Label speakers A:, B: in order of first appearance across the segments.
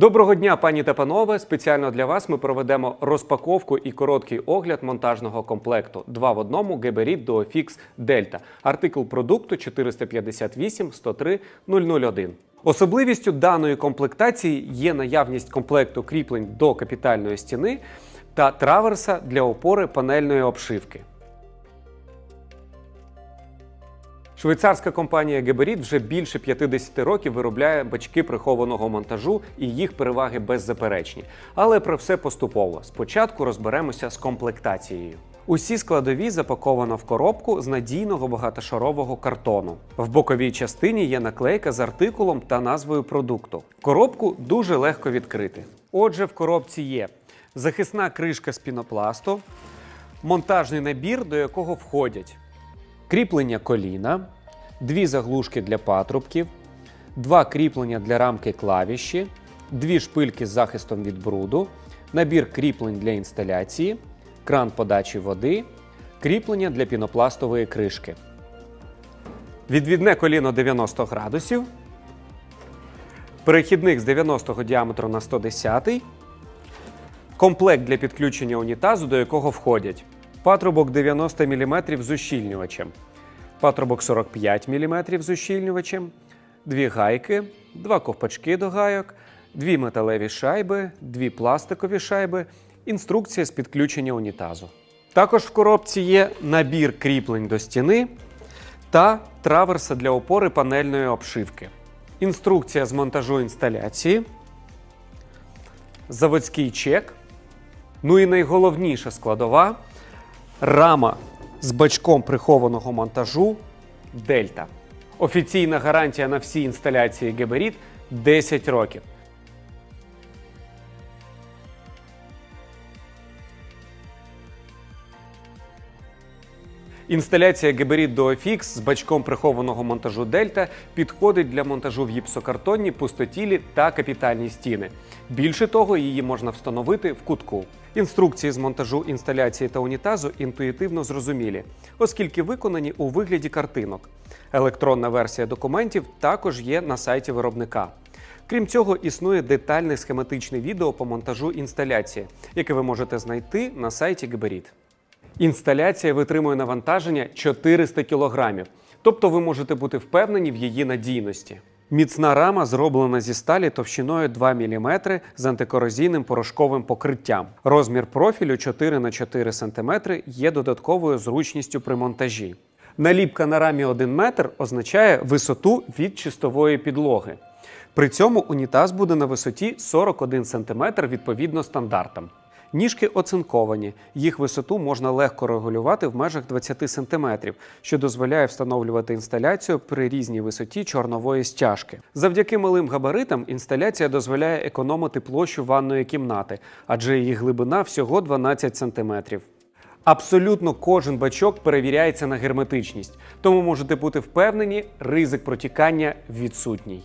A: Доброго дня, пані та панове. Спеціально для вас ми проведемо розпаковку і короткий огляд монтажного комплекту 2 в одному Geberit Duofix Delta. Артикул продукту 458 103 001. Особливістю даної комплектації є наявність комплекту кріплень до капітальної стіни та траверса для опори панельної обшивки. Швейцарська компанія Geberit вже більше 50 років виробляє бачки прихованого монтажу і їх переваги беззаперечні. Але про все поступово. Спочатку розберемося з комплектацією. Усі складові запаковано в коробку з надійного багатошарового картону. В боковій частині є наклейка з артикулом та назвою продукту. Коробку дуже легко відкрити. Отже, в коробці є захисна кришка з пінопласту, монтажний набір, до якого входять кріплення коліна, дві заглушки для патрубків, два кріплення для рамки клавіші, дві шпильки з захистом від бруду, набір кріплень для інсталяції, кран подачі води, кріплення для пінопластової кришки. Відвідне коліно 90 градусів, перехідник з 90 діаметру на 110, комплект для підключення унітазу, до якого входять патрубок 90 мм з ущільнювачем, патрубок 45 мм з ущільнювачем, дві гайки, два ковпачки до гайок, дві металеві шайби, дві пластикові шайби, інструкція з підключення унітазу. Також в коробці є набір кріплень до стіни та траверса для опори панельної обшивки. Інструкція з монтажу інсталяції, заводський чек. Ну і найголовніша складова рама з бачком прихованого монтажу Дельта. Офіційна гарантія на всі інсталяції Геберіт 10 років. Інсталяція Geberit Duofix з бачком прихованого монтажу Дельта підходить для монтажу в гіпсокартонні, пустотілі та капітальні стіни. Більше того, її можна встановити в кутку. Інструкції з монтажу інсталяції та унітазу інтуїтивно зрозумілі, оскільки виконані у вигляді картинок. Електронна версія документів також є на сайті виробника. Крім цього, існує детальне схематичне відео по монтажу інсталяції, яке ви можете знайти на сайті Geberit. Інсталяція витримує навантаження 400 кг, тобто ви можете бути впевнені в її надійності. Міцна рама зроблена зі сталі товщиною 2 мм з антикорозійним порошковим покриттям. Розмір профілю 4 на 4 см є додатковою зручністю при монтажі. Наліпка на рамі 1 метр означає висоту від чистової підлоги. При цьому унітаз буде на висоті 41 см відповідно стандартам. Ніжки оцинковані, їх висоту можна легко регулювати в межах 20 см, що дозволяє встановлювати інсталяцію при різній висоті чорнової стяжки. Завдяки малим габаритам інсталяція дозволяє економити площу ванної кімнати, адже її глибина всього 12 см. Абсолютно кожен бачок перевіряється на герметичність, тому можете бути впевнені, ризик протікання відсутній.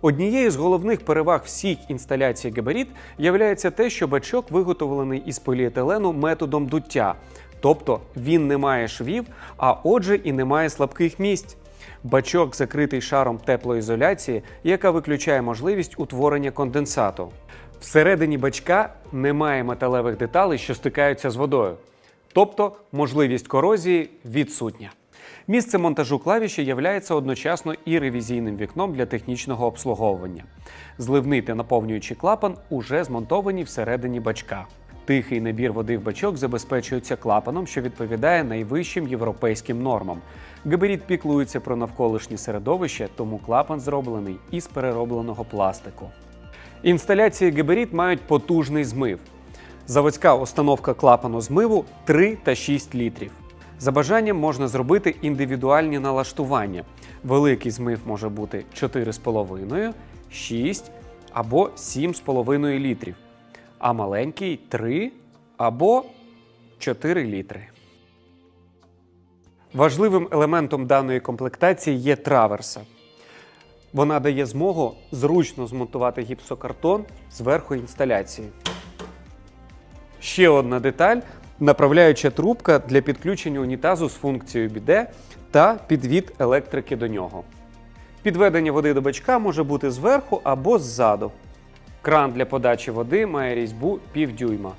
A: Однією з головних переваг всіх інсталяцій Geberit являється те, що бачок виготовлений із поліетилену методом дуття, тобто він не має швів, а отже і не має слабких місць. Бачок закритий шаром теплоізоляції, яка виключає можливість утворення конденсату. Всередині бачка немає металевих деталей, що стикаються з водою, тобто можливість корозії відсутня. Місце монтажу клавіші являється одночасно і ревізійним вікном для технічного обслуговування. Зливний та наповнюючий клапан уже змонтовані всередині бачка. Тихий набір води в бачок забезпечується клапаном, що відповідає найвищим європейським нормам. Габаріт піклується про навколишнє середовище, тому клапан зроблений із переробленого пластику. Інсталяції Geberit мають потужний змив. Заводська установка клапану змиву 3 та 6 літрів. За бажанням можна зробити індивідуальні налаштування. Великий змив може бути 4,5, 6 або 7,5 літрів, а маленький 3 або 4 літри. Важливим елементом даної комплектації є траверса. Вона дає змогу зручно змонтувати гіпсокартон зверху інсталяції. Ще одна деталь направляюча трубка для підключення унітазу з функцією біде та підвід електрики до нього. Підведення води до бачка може бути зверху або ззаду. Кран для подачі води має різьбу півдюйма.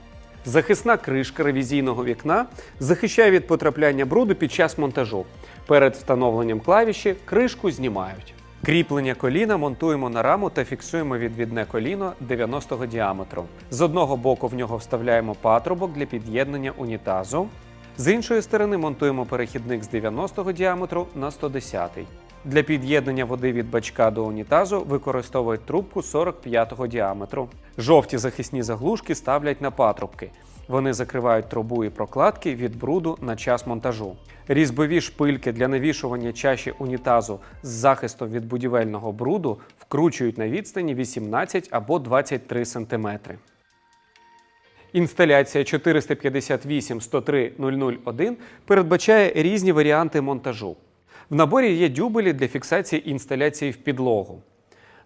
A: Захисна кришка ревізійного вікна захищає від потрапляння бруду під час монтажу. Перед встановленням клавіші кришку знімають. Кріплення коліна монтуємо на раму та фіксуємо відвідне коліно 90-го діаметру. З одного боку в нього вставляємо патрубок для під'єднання унітазу. З іншої сторони монтуємо перехідник з 90 діаметру на 110-й. Для під'єднання води від бачка до унітазу використовують трубку 45-го діаметру. Жовті захисні заглушки ставлять на патрубки. Вони закривають трубу і прокладки від бруду на час монтажу. Різьбові шпильки для навішування чаші унітазу з захистом від будівельного бруду вкручують на відстані 18 або 23 см. Інсталяція 458-103-001 передбачає різні варіанти монтажу. В наборі є дюбелі для фіксації інсталяції в підлогу.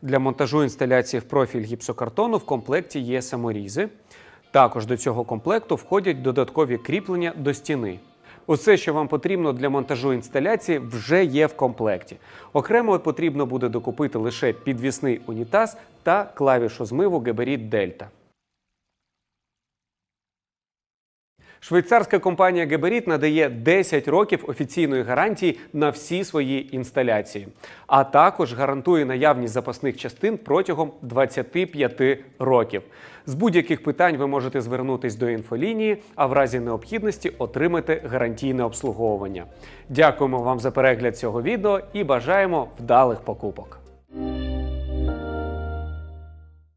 A: Для монтажу інсталяції в профіль гіпсокартону в комплекті є саморізи. Також до цього комплекту входять додаткові кріплення до стіни. Усе, що вам потрібно для монтажу інсталяції, вже є в комплекті. Окремо потрібно буде докупити лише підвісний унітаз та клавішу змиву Geberit Delta. Швейцарська компанія Geberit надає 10 років офіційної гарантії на всі свої інсталяції, а також гарантує наявність запасних частин протягом 25 років. З будь-яких питань ви можете звернутись до інфолінії, а в разі необхідності отримати гарантійне обслуговування. Дякуємо вам за перегляд цього відео і бажаємо вдалих покупок.